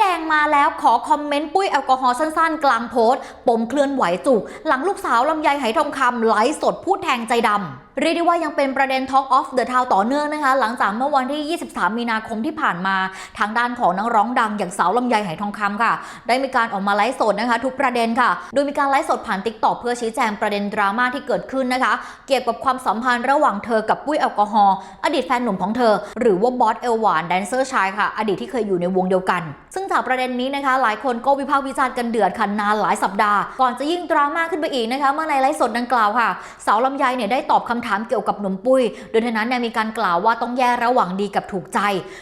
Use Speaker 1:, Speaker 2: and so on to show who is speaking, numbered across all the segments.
Speaker 1: แดงมาแล้วขอคอมเมนต์ปุ้ยแอลกอฮอล์สั้นๆ กลางโพสต์ปมเคลื่อนไหวจุกหลังลูกสาวลำไยไหทองคำไลฟ์สดพูดแทงใจดำ เรียกได้ว่ายังเป็นประเด็น Talk of the Town ต่อเนื่องนะคะ หลังจากเมื่อวันที่ 23 มีนาคมที่ผ่านมา ทางด้านของนักร้องดังอย่างสาวลำไยไหทองคำค่ะ ได้มีการออกมาไลฟ์สดนะคะ ทุกประเด็นค่ะ โดยมีการไลฟ์สดผ่านติ๊กต็อกเพื่อชี้แจงประเด็นดราม่าที่เกิดขึ้นนะคะ เกี่ยวกับความสัมพันธ์ระหว่างเธอกับปุ้ยแอลกอฮอล์อดีตแฟนหนุ่มของเธอ หรือว่าบอสเอลหวานแดนเซอร์ชายค่ะ อดีตที่เคยอยู่ในวงเดียวกัน ซึ่งจากประเด็นนี้นะคะ หลายคนก็วิพากษ์วิจารณ์กันเดือดค่ะนานหลายสัปดาห์ ก่อนจะยิ่งดราม่าขึ้นไปอีกนะคะเมื่อในไลฟ์สดดังกล่าวค่ะสาวลำไยเนี่ยได้ตอบคำถามเกี่ยวกับหนุ่มปุ้ย โดยเท่านั้นเนี่ยมีการกล่าวว่าต้องแยกระหว่างดีกับถูกใจ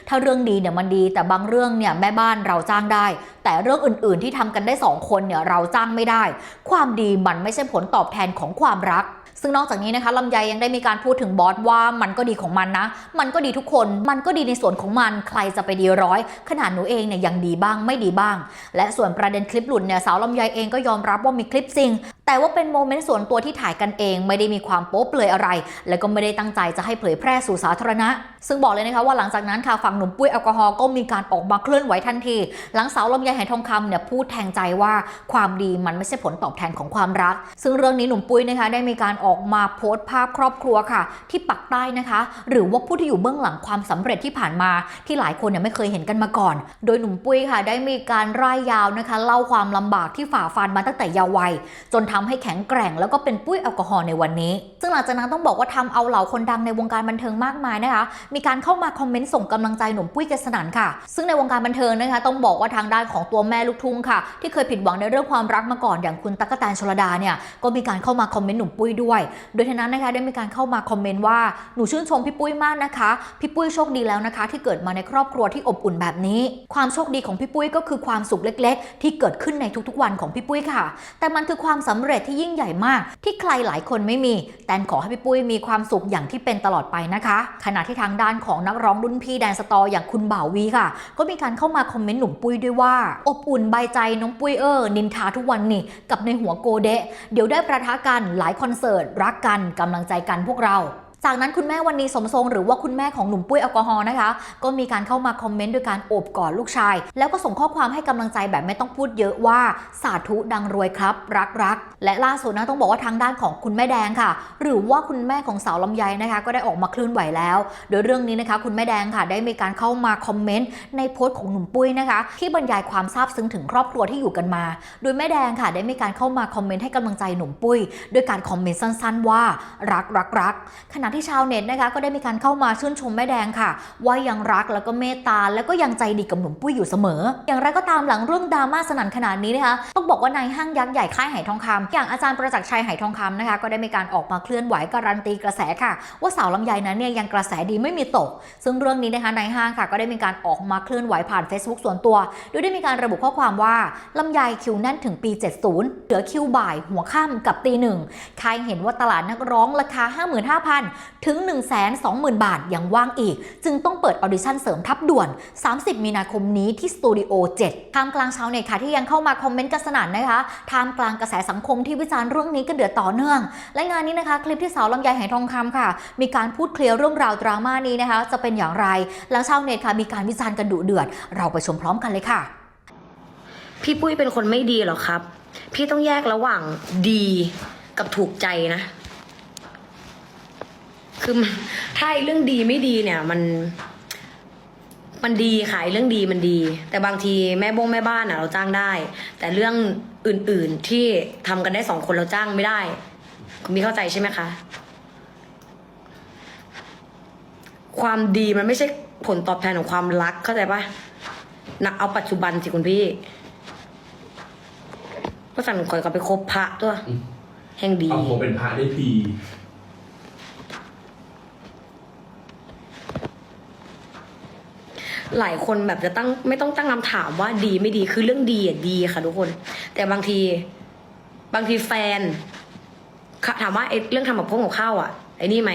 Speaker 1: ถ้าเรื่องดีเนี่ยมันดี แต่บางเรื่องเนี่ยแม่บ้านเราจ้างได้ แต่เรื่องอื่นๆ ที่ทำกันได้สองคนเนี่ยเราจ้างไม่ได้ ความดีมันไม่ใช่ผลตอบแทนของความรักซึ่งนอกจากนี้นะคะลำไยยังได้มีการพูดถึงบอสว่ามันก็ดีของมันนะ มันก็ดีทุกคน มันก็ดีในส่วนของมัน ใครจะไปดีร้อย ขนาดหนูเองเนี่ยยังดีบ้างไม่ดีบ้าง และส่วนประเด็นคลิปหลุดเนี่ยสาวลำไยเองก็ยอมรับว่ามีคลิปจริงแต่ว่าเป็นโมเมนต์ส่วนตัวที่ถ่ายกันเอง ไม่ได้มีความโป๊เปลือยอะไร และก็ไม่ได้ตั้งใจจะให้เผยแพร่สู่สาธารณะ ซึ่งบอกเลยนะคะว่าหลังจากนั้นค่ะฝั่งหนุ่มปุ้ยแอลกอฮอล์ก็มีการออกมาเคลื่อนไหวทันที หลังสาวลำไยไหทองคำเนี่ยพูดแทงใจว่าความดีมันไม่ใช่ผลตอบแทนของความรัก ซึ่งเรื่องนี้หนุ่มปุ้ยนะคะได้มีการออกมาโพสต์ภาพครอบครัวค่ะ ที่ปักใต้นะคะ หรือว่าผู้ที่อยู่เบื้องหลังความสำเร็จที่ผ่านมา ที่หลายคนเนี่ยไม่เคยเห็นกันมาก่อน โดยหนุ่มปุ้ยค่ะ ได้มีการร่ายยาวนะคะ เล่าความลำบากที่ฝ่าฟันมาตั้งแต่เยาว์วัยจนทำให้แข็งแกร่ง แล้วก็เป็นปุ้ยแอลกอฮอล์ในวันนี้ ซึ่งหลังจากนั้นต้องบอกว่าทำเอาเหล่าคนดังในวงการบันเทิงมากมายนะคะ มีการเข้ามาคอมเมนต์ส่งกำลังใจหนุ่มปุ้ยเกษนันค่ะ ซึ่งในวงการบันเทิงนะคะต้องบอกว่าทางด้านของตัวแม่ลูกทุ่งค่ะ ที่เคยผิดหวังในเรื่องความรักมาก่อนอย่างคุณตั๊กแตนชลดาเนี่ยก็มีการเข้ามาคอมเมนต์หนุ่มปุ้ยด้วย โดยทางนั้นนะคะได้มีการเข้ามาคอมเมนต์ว่าหนูชื่นชมพี่ปุ้ยมากนะคะพี่ปุ้ยโชคดีแล้วนะคะ ที่เกิดมาในครอบครัวที่อบอุ่นแบบนี้ ความโชคดีของพี่ปุ้ยก็คือความสุขเล็ก ๆ ที่เกิดขึ้นในทุกๆวันของพี่ปุ้ยค่ะ แต่มันคือความสำเร็จที่ยิ่งใหญ่มาก ที่ใครหลายคนไม่มี แต่ขอให้พี่ปุ้ยมีความสุขอย่างที่เป็นตลอดไปนะคะ ขณะที่ทางด้านของนักร้องรุ่นพี่แดนสตอร์อย่างคุณบ่าววีค่ะ ก็มีการเข้ามาคอมเมนต์หนุ่มปุ้ยด้วยว่า อบอุ่นใบใจน้องปุ้ยเออนินทาทุกวันนี่กับในหัวโกเดะเดี๋ยวได้ประทะกันหลายคอนเสิร์ตรักกันกำลังใจกันพวกเรา จากนั้นคุณแม่วันนี้สมทรงหรือว่าคุณแม่ของหนุ่มปุ้ยแอลกอฮอล์นะคะ ก็มีการเข้ามาคอมเมนต์ด้วยการโอบกอดลูกชาย แล้วก็ส่งข้อความให้กำลังใจแบบไม่ต้องพูดเยอะว่าสาธุดังรวยครับ รักรักและล่าสุดนะต้องบอกว่าทางด้านของคุณแม่แดงค่ะ หรือว่าคุณแม่ของสาวลำไยนะคะ ก็ได้ออกมาเคลื่อนไหวแล้ว โดยเรื่องนี้นะคะ คุณแม่แดงค่ะได้มีการเข้ามาคอมเมนต์ในโพสต์ของหนุ่มปุ้ยนะคะ ที่บรรยายความซาบซึ้งถึงครอบครัวที่อยู่กันมา โดยแม่แดงค่ะ ได้มีการเข้ามาคอมเมนต์ให้กำลังใจหนุ่มปุ้ยด้วยการคอมเมนต์สั้น ๆ ว่ารักรักรักขณะที่ชาวเน็ตนะคะก็ได้มีการเข้ามาชื่นชมแม่แดงค่ะ ว่ายังรักแล้วก็เมตตาแล้วก็ยังใจดีกับหนุ่มปุ้ยอยู่เสมอ อย่างไรก็ตามหลังเรื่องดราม่าสนั่นขนาดนี้นะคะต้องบอกว่านายห้างยักษ์ใหญ่ค่ายไหทองคำอย่างอาจารย์ประจักษ์ชัยไหทองคำนะคะก็ได้มีการออกมาเคลื่อนไหวการันตีกระแสค่ะ ว่าสาวลำไยนั้นเนี่ยยังกระแสดีไม่มีตก ซึ่งเรื่องนี้นะคะนายห้างค่ะก็ได้มีการออกมาเคลื่อนไหวผ่าน Facebook ส่วนตัว โดยได้มีการระบุข้อความว่าลำไยคิวแน่นถึงปี 70 เหลือคิวบ่ายหัวค่ำกับตีหนึ่งใครเห็นว่าตลาดนักร้องราคา 55,000ถึง 120,000 บาทยังว่างอีก จึงต้องเปิดออดิชั่นเสริมทับด่วน 30 มีนาคมนี้ที่สตูดิโอ7ท่ามกลางชาวเน็ตค่ะที่ยังเข้ามาคอมเมนต์กันสนั่นนะคะท่ามกลางกระแสสังคมที่วิจารณ์เรื่องนี้กันเดือดต่อเนื่อง และงานนี้นะคะคลิปที่สาวลำไยไหทองคำค่ะ มีการพูดเคลียร์เรื่องราวดราม่านี้นะคะ จะเป็นอย่างไร แล้วชาวเน็ตค่ะมีการวิจารณ์กันดุเดือด เราไปชมพร้อมกันเลยค่ะ
Speaker 2: พี่ปุ้ยเป็นคนไม่ดีหรอครับ พี่ต้องแยกระหว่างดีกับถูกใจนะ คือมันถ้าไอ้เรื่องดีไม่ดีเนี่ย มัน มันดีค่ะไอ้เรื่องดีมันดี แต่บางทีแม่บงแม่บ้านอะ เราจ้างได้ แต่เรื่องอื่น ๆที่ทำกันได้สองคนเราจ้างไม่ได้คุณมีเข้าใจใช่ไหมคะความดีมันไม่ใช่ผลตอบแทนของความรักเข้าใจปะนะเอาปัจจุบันสิคุณพี่ก็สั่นก่อนก็ไปคบพระตัว
Speaker 3: อืม
Speaker 2: แห่งดี
Speaker 3: เอาหัวเป็นพระได้พี
Speaker 2: หลายคนแบบจะตั้งไม่ต้องตั้งคำถามว่าดีไม่ดีคือเรื่องดีอะดีค่ะทุกคน แต่บางทีบางทีแฟนถามว่าไอ้เรื่องทำแบบพวกของข้าวอะไอ้นี่ไหม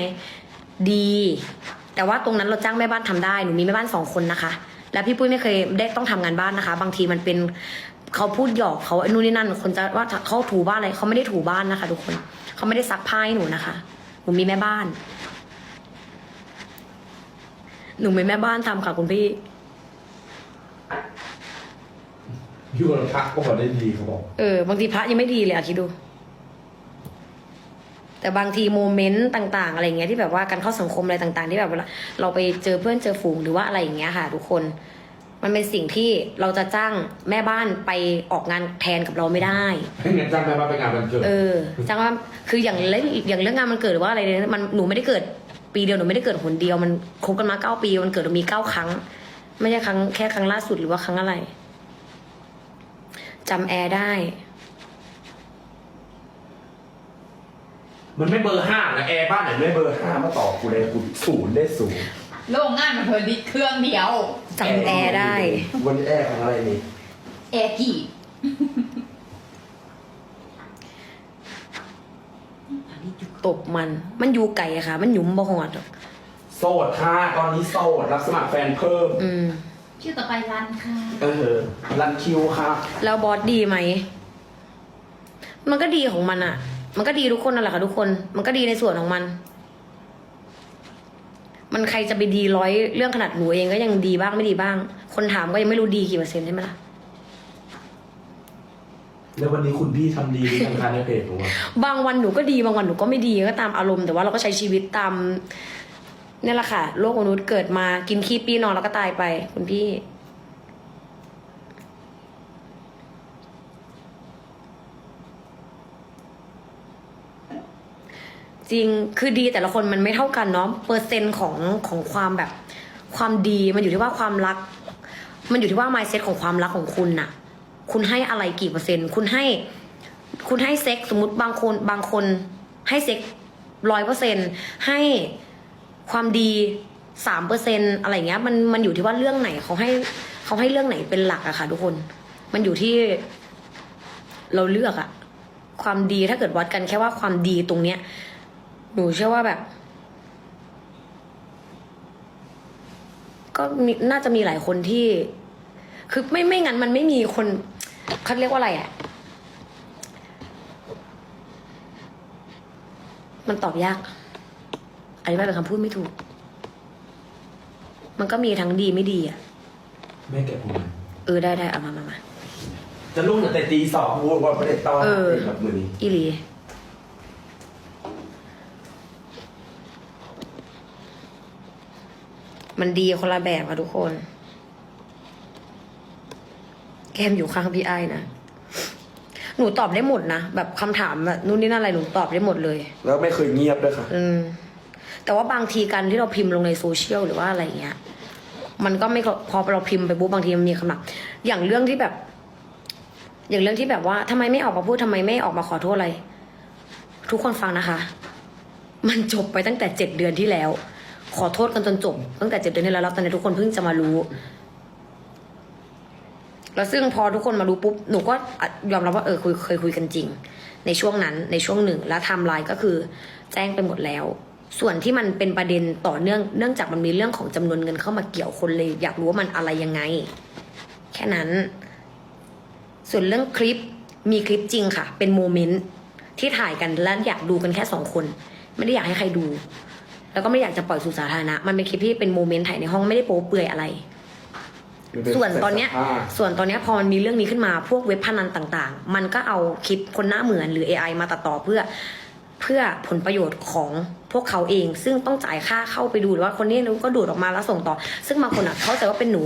Speaker 2: ดี แต่ว่าตรงนั้นเราจ้างแม่บ้านทำได้หนูมีแม่บ้านสองคนนะคะ และพี่ปุ้ยไม่เคยได้ต้องทำงานบ้านนะคะ บางทีมันเป็นเขาพูดหยอกเขาไอ้นู่นนี่นั่น คนจะว่าเขาถูบ้านอะไรเขาไม่ได้ถูบ้านนะคะ ทุกคนเขาไม่ได้ซักผ้าให้หนูนะคะหนูมีแม่บ้าน หนูมีแม่บ้านทำค่ะคุณพี่
Speaker 3: อยู่กับพระก็พอได้ดีเขาบอก
Speaker 2: เออบางทีพระยังไม่ดีเลยอะคิดดู แต่บางทีโมเมนต์ต่าง ๆ อะไรเงี้ยที่แบบว่าการเข้าสังคมอะไรต่าง ๆ ที่แบบเวลาเราไปเจอเพื่อนเจอฝูงหรือว่าอะไรอย่างเงี้ยค่ะ ทุกคน มันเป็นสิ่งที่เราจะจ้างแม่บ้านไปออกงานแทนกับเราไม่ได้
Speaker 3: ให้เงินจ้างแม่บ้านไปงานวันเกิด
Speaker 2: เออจ้างว่าคืออย่างเล่นอย่างเรื่องงานมันเกิดหรือว่าอะไรเนี่ยมันหนูไม่ได้เกิด ปีเดียวหนูไม่ได้เกิดหนเดียวมันคบกันมาเก้าปีมันเกิดมีเก้าครั้ง ไม่ใช่ครั้งแค่ครั้งล่าสุดหรือว่าครั้งอะไรจำแอร์ได้
Speaker 3: มันไม่เบอร์ห้านะแอร์บ้านไหนไม่เบอร์ห้ามาต่อกูเลยกูศูนย์ได้ศูนย์
Speaker 4: โรงงานมันเพลินดิเครื่องเดียว
Speaker 2: จำแอร์ได้
Speaker 3: วันนี้แอร์ของอะไรนี่
Speaker 4: แอร์กี่
Speaker 2: ตบมัน มันอยู่ไก่อะค่ะ มันหยุมบ่หอดหรอก
Speaker 3: โสดค่ะตอนนี้โสดรับสมัครแฟนเพิ่ม
Speaker 2: อืม
Speaker 4: ชื่อต่อไปรันค่ะ
Speaker 3: เออรันคิวค่ะ
Speaker 2: แล้วบอสดีไหม มันก็ดีของมันอะมันก็ดีทุกคนนั่นแหละค่ะทุกคน มันก็ดีในส่วนของมัน มันใครจะไปดีร้อยเรื่องขนาดหนูเองก็ยังดีบ้างไม่ดีบ้าง คนถามก็ยังไม่รู้ดีกี่เปอร์เซ็นต์ใช่ไหมล่ะ
Speaker 3: แล้ววันนี้คุณพี่ทำดีหรือยังคะในเพจผมอะ
Speaker 2: บางวันหนูก็ดีบางวันหนูก็ไม่ดีก็ตามอารมณ์แต่ว่าเราก็ใช้ชีวิตตามนี่แหละค่ะโลกมนุษย์เกิดมากินขี้ปีนอนแล้วก็ตายไป คุณพี่ จริงคือดีแต่ละคนมันไม่เท่ากันเนาะเปอร์เซ็นต์ของของความแบบ ความดีมันอยู่ที่ว่าความรัก มันอยู่ที่ว่า mindset ของความรักของคุณน่ะ คุณให้อะไรกี่เปอร์เซ็นต์ คุณให้ คุณให้เซ็กสมมติบางคนบางคนให้เซ็กร้อยเปอร์เซ็นต์ให้ความดีสามเปอร์เซ็นอะไรเงี้ยมันมันอยู่ที่ว่าเรื่องไหนเขาให้เขาให้เรื่องไหนเป็นหลักอะค่ะ ทุกคน มันอยู่ที่ เราเลือกอะความดีถ้าเกิดวัดกันแค่ว่าความดีตรงเนี้ย หนูเชื่อว่าแบบ ก็น่าจะมีหลายคนที่ คือไม่ไม่งั้นมันไม่มีคน เขาเรียกว่าอะไรอะมันตอบยากอธิบายเป็นคำพูดไม่ถูก มันก็มีทั้งดีไม่ดีอะ
Speaker 3: แม่แกพูดไหม
Speaker 2: เออได้ได้เอามามามา
Speaker 3: จะลุ่งตั้งแต่ตีสองพูดว่าไม่ได้ตอน
Speaker 2: เออ
Speaker 3: แบบมือนี้
Speaker 2: อีหลี มันดีคนละแบบอะทุกคน แก้มอยู่ข้างพี่ไอ้นะ หนูตอบได้หมดนะ แบบคำถามแบบนู่นนี่นั่นอะไรหนูตอบได้หมดเลย
Speaker 3: แล้วไม่เคยเงียบด้วยค่ะ
Speaker 2: อืม แต่ว่าบางทีการที่เราพิมพ์ลงในโซเชียลหรือว่าอะไรเงี้ย มันก็ไม่พอเราพิมพ์ไปปุ๊บบางทีมันมีคำถามอย่างเรื่องที่แบบ อย่างเรื่องที่แบบว่าทำไมไม่ออกมาพูดทำไมไม่ออกมาขอโทษอะไร ทุกคนฟังนะคะ มันจบไปตั้งแต่เจ็ดเดือนที่แล้ว ขอโทษกันจนจบ ตั้งแต่เจ็ดเดือนที่แล้วแล้วตอนนี้ทุกคนเพิ่งจะมารู้ แล้วซึ่งพอทุกคนมารู้ปุ๊บหนูก็ยอมรับว่าเออคุยเคยคุยกันจริง ในช่วงนั้นในช่วงหนึ่งแล้วทม์ไลน์ก็คือแจ้งไปหมดแล้ว ส่วนที่มันเป็นประเด็นต่อเนื่องเนื่องจากมันมีเรื่องของจำนวนเงินเข้ามาเกี่ยวคนเลย อยากรู้ว่ามันอะไรยังไง แค่นั้น ส่วนเรื่องคลิปมีคลิปจริงค่ะ เป็นโมเมนต์ที่ถ่ายกันและอยากดูกันแค่สองคน ไม่ได้อยากให้ใครดู แล้วก็ไม่อยากจะปล่อยสู่สาธารณะมันเป็นคลิปที่เป็นโมเมนต์ถ่ายในห้องไม่ได้โป๊เปลือยอะไร ส่วนตอนเนี้ยส่วนตอนเนี้ยพอมันมีเรื่องนี้ขึ้นมาพวกเว็บพนันต่างๆ มันก็เอาคลิปคนหน้าเหมือนหรือ AI มาตัดต่อเพื่อเพื่อผลประโยชน์ของพวกเขาเอง ซึ่งต้องจ่ายค่าเข้าไปดูหรือว่าคนนี้รู้ก็ดูดออกมาแล้วส่งต่อ ซึ่งบางคนอะ เข้าใจว่าเป็นหนู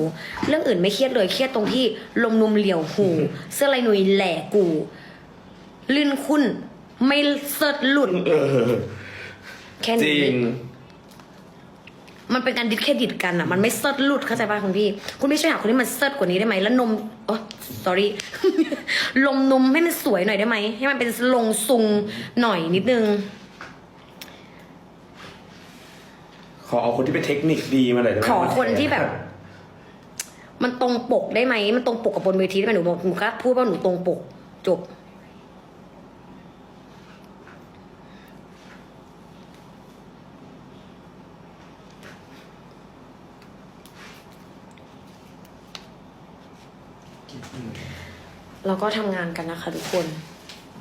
Speaker 2: เรื่องอื่นไม่เครียดเลยเครียดตรงที่ลมนุมเหลี่ยวหู เสื้อลายหนุยแหล่กูลื่นคุณไม่เสิร์ชหลุด
Speaker 3: เออ
Speaker 2: แค่
Speaker 3: จ
Speaker 2: นี้
Speaker 3: ริง
Speaker 2: มันเป็นการดิสเครดิตกันอะมันไม่เซิร์ชหลุดเข้าใจป่ะคุณพี่ คุณพี่ช่วยหาคนที่มันเซิร์ชกว่านี้ได้ไหมแล้วนมโอ้ sorry ลงนมให้มันสวยหน่อยได้ไหมให้มันเป็นลงซุงหน่อยนิดนึง
Speaker 3: ขอเอาคนที่เป็นเทคนิคดีมาเลยได้ไหม
Speaker 2: ขอคนที่แบบ มันตรงปกได้ไหมมันตรงปกกับบนเวทีได้ไหมหนูบอกหนูก็พูดว่าหนูตรงปกจบ เราก็ทำงานกันนะคะทุกคน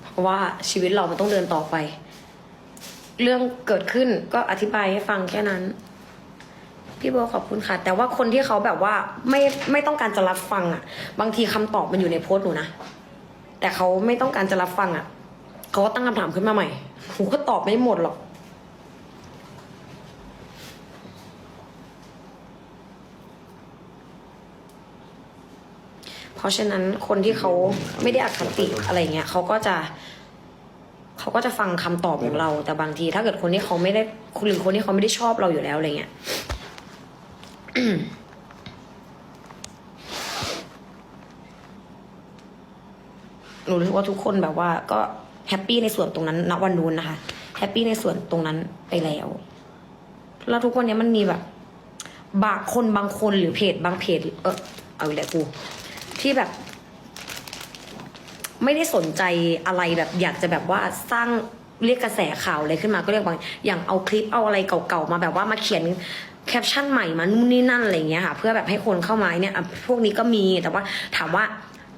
Speaker 2: เพราะว่าชีวิตเรามันต้องเดินต่อไป เรื่องเกิดขึ้นก็อธิบายให้ฟังแค่นั้น พี่โบขอบคุณค่ะ แต่ว่าคนที่เขาแบบว่าไม่ไม่ต้องการจะรับฟังอะ บางทีคำตอบมันอยู่ในโพสต์หนูนะ แต่เขาไม่ต้องการจะรับฟังอะเขาก็ตั้งคำถามขึ้นมาใหม่หนูก็ตอบไม่หมดหรอก เพราะฉะนั้นคนที่เขาไม่ได้อคติอะไรเงี้ยเขาก็จะเขาก็จะฟังคำตอบของเรา แต่บางที ถ้าเกิดคนที่เขาไม่ได้หรือคนที่เขาไม่ได้ชอบเราอยู่แล้วอะไรเงี้ยหนูรู้สึกว่าทุกคนแบบว่า ก็แฮปปี้ในส่วนตรงนั้นณวันนู้นนะคะแฮปปี้ในส่วนตรงนั้นไปแล้ว แล้วทุกวันนี้มันมีแบบ บางคนบางคนหรือเพจบางเพจ เออเอาอีกแล้วกู ที่แบบ ไม่ได้สนใจอะไรแบบ อยากจะแบบว่าสร้างเรียกกระแสข่าวอะไรขึ้นมาก็เรียกว่าอย่างเอาคลิปเอาอะไรเก่าๆมาแบบว่ามาเขียนแคปชั่นใหม่มานู่นนี่นั่นอะไรอย่างเงี้ยค่ะ เพื่อแบบให้คนเข้ามาเนี่ยพวกนี้ก็มีแต่ว่าถามว่า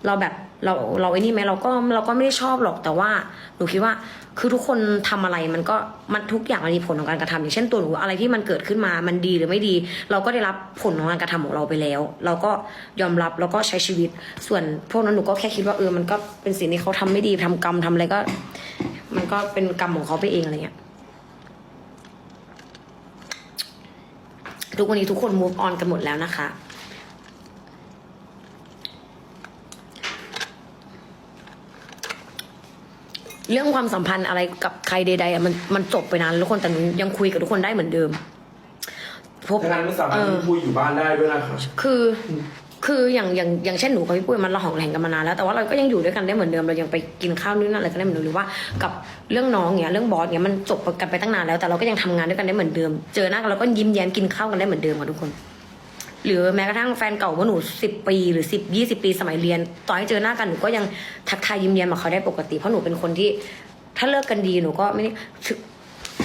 Speaker 2: เราแบบเราเราไอ้นี่ไหมเราก็เราก็ไม่ได้ชอบหรอกแต่ว่าหนูคิดว่า คือทุกคนทำอะไรมันก็มันทุกอย่างมันมีผลของการกระทำอย่างเช่นตัวหนูอะไรที่มันเกิดขึ้นมามันดีหรือไม่ดี เราก็ได้รับผลของการกระทำของเราไปแล้ว เราก็ยอมรับแล้วก็ใช้ชีวิต ส่วนพวกนั้นหนูก็แค่คิดว่าเออมันก็เป็นสิ่งที่เขาทำไม่ดีทำกรรมทำอะไรก็ มันก็เป็นกรรมของเขาไปเองอะไรเงี้ยทุกวันนี้ทุกคน move on กันหมดแล้วนะคะ เรื่องความสัมพันธ์อะไรกับใครใดๆอะมันมันจบไปนานแล้วทุกคนแต่หนูยังคุยกับทุกคนได้เหมือนเดิมพบ
Speaker 3: ถ้างั้นไม่สามาร
Speaker 2: เอ
Speaker 3: ถ
Speaker 2: อ
Speaker 3: คุยอยู่บ้านได้ด้วยนะครับ
Speaker 2: คือคืออย่างอย่างอย่างเช่นหนูกับพี่ปุ้ยมันระหองแหงกันมานานแล้วแต่ว่าเราก็ยังอยู่ด้วยกันได้เหมือนเดิมเรายังไปกินข้าวนู่นนั่นอะไรกันได้เหมือนเดิมหรือว่ากับเรื่องน้องเนี้ยเรื่องบอสเนี้ยมันจบกันไปตั้งนานแล้วแต่เราก็ยังทำงานด้วยกันได้เหมือนเดิม เจอหน้ากันเราก็ยิ้มแย้มกินข้าวกันได้เหมือนเดิมค่ะทุกคน หรือแม้กระทั่งแฟนเก่าว่าหนูสิบปีหรือสิบยี่สิบปีสมัยเรียนต่อให้เจอหน้ากันหนูก็ยังทักทายยิ้มแย้มกับเขาได้ปกติ เพราะหนูเป็นคนที่ ถ้าเลิกกันดีหนูก็ไม่ได้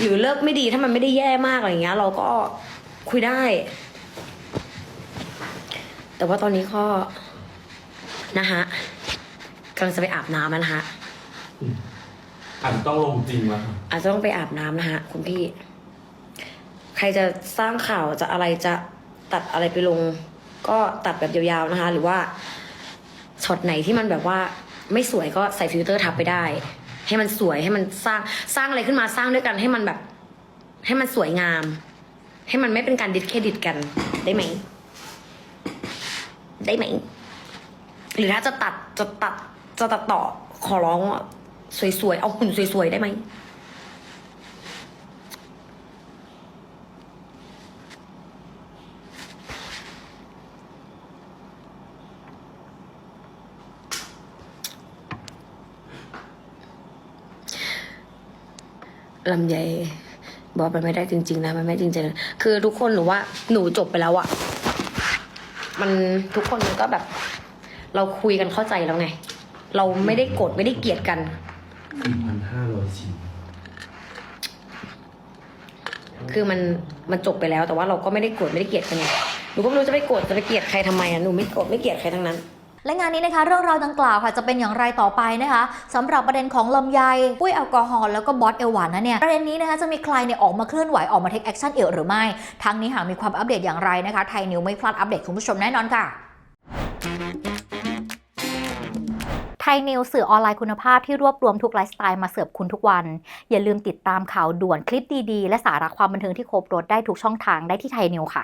Speaker 2: หรือเลิกไม่ดีถ้ามันไม่ได้แย่มากอะไรเงี้ย เราก็คุยได้ แต่ว่าตอนนี้ก็นะฮะกำลังจะไปอาบน้ำแล้วนะฮะ
Speaker 3: อันต้องลงจริงแล้วครับ
Speaker 2: อาจจะต้องไปอาบน้ำนะฮะคุณพี่ ใครจะสร้างข่าวจะอะไรจะ ตัดอะไรไปลง ก็ตัดแบบยาวๆนะคะ หรือว่าช็อตไหนที่มันแบบว่าไม่สวยก็ใส่ฟิลเตอร์ทับไปได้ ให้มันสวยให้มันสร้างสร้างอะไรขึ้นมาสร้างด้วยกันให้มันแบบ ให้มันสวยงาม ให้มันไม่เป็นการดิสเครดิตกันได้ไหม ได้ไหม หรือถ้าจะตัดจะตัดจะตัดต่อขอร้องอะสวยๆเอาหุ่นสวยๆได้ไหม ลำไยบอกมันไม่ได้จริง ๆ นะมันไม่จริงๆคือทุกคนหนูว่าหนูจบไปแล้วอะมันทุกคนมันก็แบบ เราคุยกันเข้าใจแล้วไง เราไม่ได้โกรธไม่ได้เกลียดกัน
Speaker 3: สี่พันห้าร้อยชิ้น
Speaker 2: คือมันมันจบไปแล้วแต่ว่าเราก็ไม่ได้โกรธไม่ได้เกลียดกันไงหนูก็ไม่รู้จะไปโกรธจะไปเกลียดใครทำไมอะหนูไม่โกรธไม่เกลียดใครทั้งนั้น
Speaker 1: และงานนี้นะคะ เรื่องราวดังกล่าวค่ะจะเป็นอย่างไรต่อไปนะคะสำหรับประเด็นของลำไยปุ้ยแอลกอฮอล์แล้วก็บอสเอลหวานนะเนี่ยประเด็นนี้นะคะจะมีใครเนี่ยออกมาเคลื่อนไหวออกมาเทคแอคชั่นเอวหรือไม่ทั้งนี้หากมีความอัปเดตอย่างไรนะคะไทยนิวไม่พลาดอัปเดตคุณผู้ชมแน่นอนค่ะไทยนิวสื่อออนไลน์คุณภาพที่รวบรวมทุกไลฟ์สไตล์มาเสิร์ฟคุณทุกวัน อย่าลืมติดตามข่าวด่วนคลิปดีๆ และสาระความบันเทิงที่ครบรถได้ทุกช่องทางได้ที่ไทยนิวค่ะ